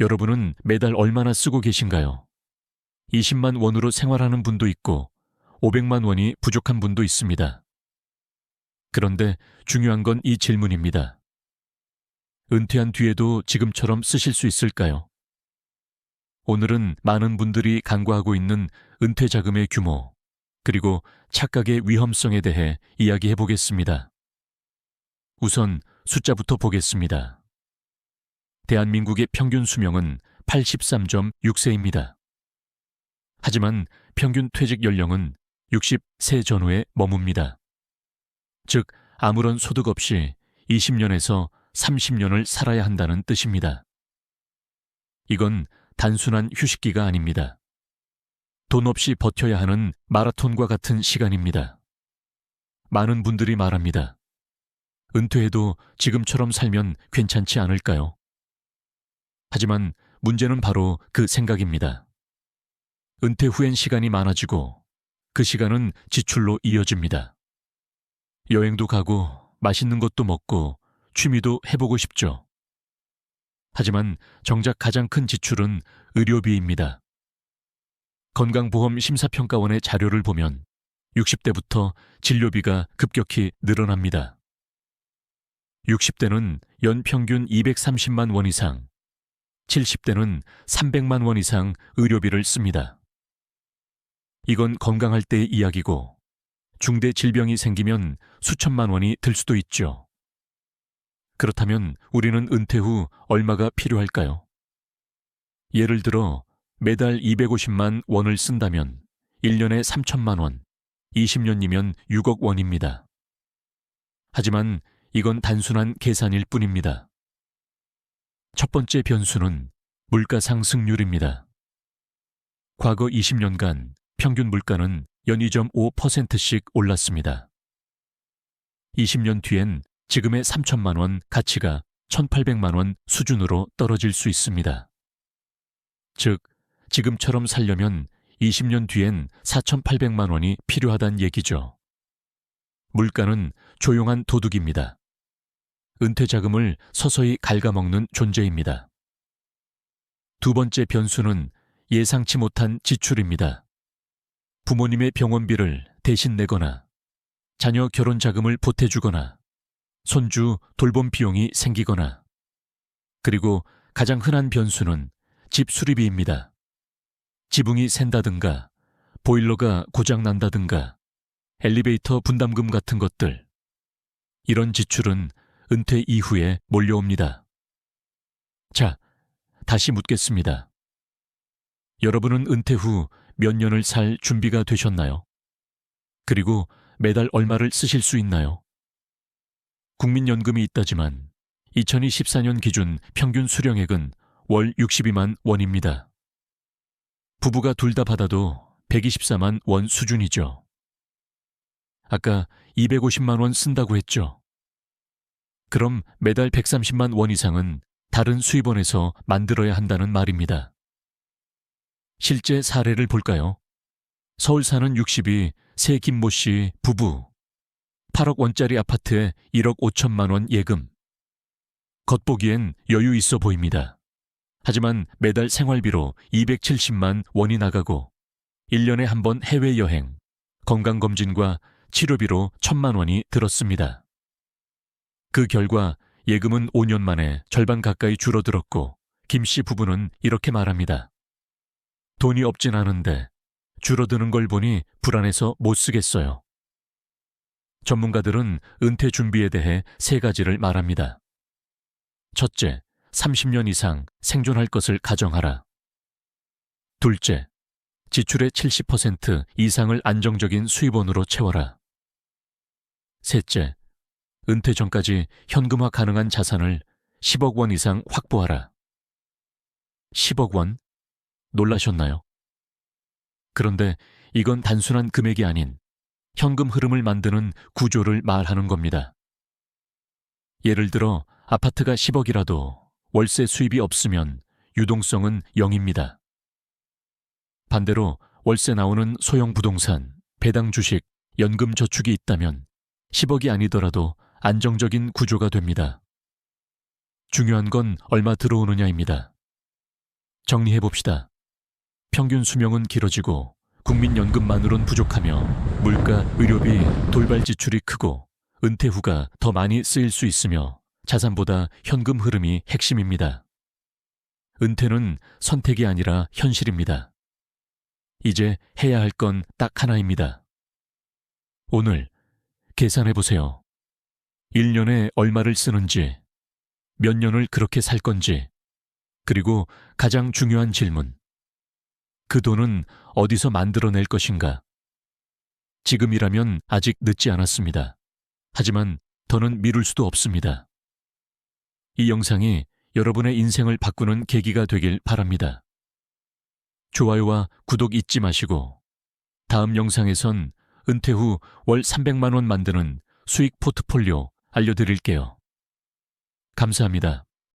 여러분은 매달 얼마나 쓰고 계신가요? 20만 원으로 생활하는 분도 있고 500만 원이 부족한 분도 있습니다. 그런데 중요한 건 이 질문입니다. 은퇴한 뒤에도 지금처럼 쓰실 수 있을까요? 오늘은 많은 분들이 간과하고 있는 은퇴 자금의 규모, 그리고 착각의 위험성에 대해 이야기해 보겠습니다. 우선 숫자부터 보겠습니다. 대한민국의 평균 수명은 83.6세입니다. 하지만 평균 퇴직 연령은 60세 전후에 머뭅니다. 즉, 아무런 소득 없이 20년에서 30년을 살아야 한다는 뜻입니다. 이건 단순한 휴식기가 아닙니다. 돈 없이 버텨야 하는 마라톤과 같은 시간입니다. 많은 분들이 말합니다. 은퇴해도 지금처럼 살면 괜찮지 않을까요? 하지만 문제는 바로 그 생각입니다. 은퇴 후엔 시간이 많아지고 그 시간은 지출로 이어집니다. 여행도 가고 맛있는 것도 먹고 취미도 해보고 싶죠. 하지만 정작 가장 큰 지출은 의료비입니다. 건강보험 심사평가원의 자료를 보면 60대부터 진료비가 급격히 늘어납니다. 60대는 연평균 230만 원 이상, 70대는 300만 원 이상 의료비를 씁니다. 이건 건강할 때의 이야기고 중대 질병이 생기면 수천만 원이 들 수도 있죠. 그렇다면 우리는 은퇴 후 얼마가 필요할까요? 예를 들어 매달 250만 원을 쓴다면 1년에 3천만 원, 20년이면 6억 원입니다. 하지만 이건 단순한 계산일 뿐입니다. 첫 번째 변수는 물가 상승률입니다. 과거 20년간 평균 물가는 연이 2.5%씩 올랐습니다. 20년 뒤엔 지금의 3천만 원 가치가 1,800만 원 수준으로 떨어질 수 있습니다. 즉, 지금처럼 살려면 20년 뒤엔 4,800만 원이 필요하단 얘기죠. 물가는 조용한 도둑입니다. 은퇴 자금을 서서히 갉아먹는 존재입니다. 두 번째 변수는 예상치 못한 지출입니다. 부모님의 병원비를 대신 내거나 자녀 결혼 자금을 보태주거나 손주 돌봄 비용이 생기거나 그리고 가장 흔한 변수는 집 수리비입니다. 지붕이 샌다든가 보일러가 고장 난다든가 엘리베이터 분담금 같은 것들 이런 지출은 은퇴 이후에 몰려옵니다. 자, 다시 묻겠습니다. 여러분은 은퇴 후 몇 년을 살 준비가 되셨나요? 그리고 매달 얼마를 쓰실 수 있나요? 국민연금이 있다지만 2024년 기준 평균 수령액은 월 62만 원입니다. 부부가 둘 다 받아도 124만 원 수준이죠. 아까 250만 원 쓴다고 했죠. 그럼 매달 130만 원 이상은 다른 수입원에서 만들어야 한다는 말입니다. 실제 사례를 볼까요? 서울 사는 60이 새 김모 씨 부부. 8억 원짜리 아파트에 1억 5천만 원 예금. 겉보기엔 여유 있어 보입니다. 하지만 매달 생활비로 270만 원이 나가고 1년에 한 번 해외여행, 건강검진과 치료비로 1천만 원이 들었습니다. 그 결과 예금은 5년 만에 절반 가까이 줄어들었고 김 씨 부부는 이렇게 말합니다. 돈이 없진 않은데 줄어드는 걸 보니 불안해서 못 쓰겠어요. 전문가들은 은퇴 준비에 대해 세 가지를 말합니다. 첫째, 30년 이상 생존할 것을 가정하라. 둘째, 지출의 70% 이상을 안정적인 수입원으로 채워라. 셋째, 은퇴 전까지 현금화 가능한 자산을 10억 원 이상 확보하라. 10억 원? 놀라셨나요? 그런데 이건 단순한 금액이 아닌 현금 흐름을 만드는 구조를 말하는 겁니다. 예를 들어 아파트가 10억이라도 월세 수입이 없으면 유동성은 0입니다. 반대로 월세 나오는 소형 부동산, 배당 주식, 연금 저축이 있다면 10억이 아니더라도 안정적인 구조가 됩니다. 중요한 건 얼마 들어오느냐입니다. 정리해 봅시다. 평균 수명은 길어지고 국민연금만으론 부족하며 물가, 의료비, 돌발 지출이 크고 은퇴 후가 더 많이 쓰일 수 있으며 자산보다 현금 흐름이 핵심입니다. 은퇴는 선택이 아니라 현실입니다. 이제 해야 할 건 딱 하나입니다. 오늘 계산해 보세요. 1년에 얼마를 쓰는지, 몇 년을 그렇게 살 건지, 그리고 가장 중요한 질문. 그 돈은 어디서 만들어낼 것인가? 지금이라면 아직 늦지 않았습니다. 하지만 더는 미룰 수도 없습니다. 이 영상이 여러분의 인생을 바꾸는 계기가 되길 바랍니다. 좋아요와 구독 잊지 마시고 다음 영상에선 은퇴 후 월 300만 원 만드는 수익 포트폴리오 알려드릴게요. 감사합니다.